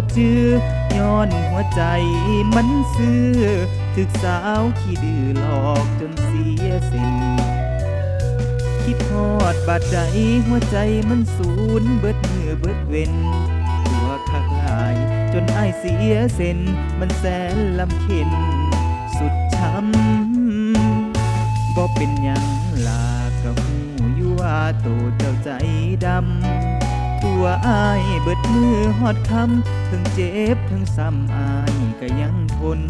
่จื้อย้อนหัวใจมันซื่อถึกสาวขี้ดื้อหลอกจนเสียสิ้นคิดฮอดบาดใดหัวใจมันสูญเบิดมือเบิดเว้นตัวคักลายจนไอเสียเส้นมันแสนลำเข็นสุดช้ำ ตัวอ้ายเบิดมือหอดคำถึงเจ็บถึงซ้ำอ้ายก็ยังทน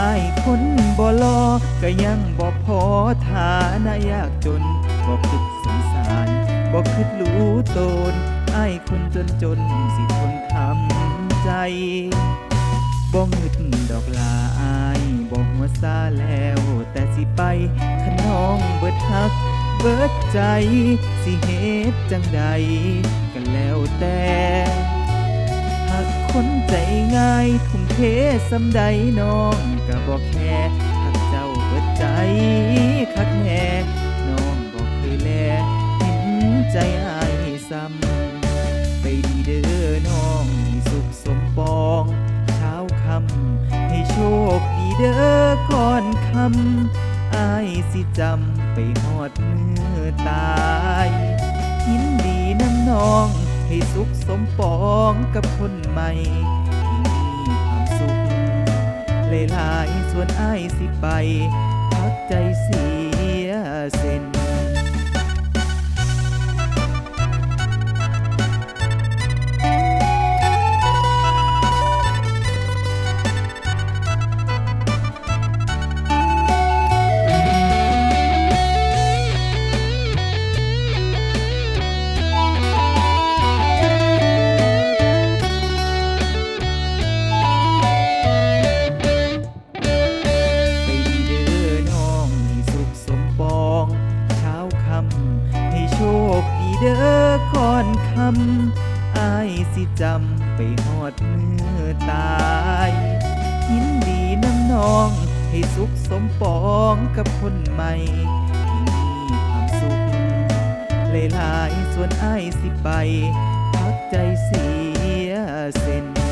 อายคนบ่รอก็ยังบ่พอฐานะยากจนบ่คิดสงสารบ่คิดรู้ตนอายคนจนจนสิทนทำใจบ่งึดดอกลาอายบ่หัวซาแล้วแต่สิไปขน้องเบิดฮัก บิดใจ สิเหตุจังใดก็แล้วแต่หากคนใจง่ายทุ่มเทสำใดน้องก็บอกแค่หักเจ้าเบิดใจคักแน่น้องบอกเคยแลเห็นใจอายซ้ำไปดีเด้อน้องสุขสมปองเช้าคำให้โชคดีเด้อก่อนคำ อายสิจำไปหอดมือตายยินดีน้ำน้องให้สุขสมปองกับคนใหม่ที่มีความสุขหลายๆส่วนอายสิไปพักใจเสียเส้น สิจำไปหอดมือตายยินดีน้ำนองให้สุขสมปองกับคนใหม่ที่มีความสุขหลายๆส่วนอายสิไปพักใจเสียเส้น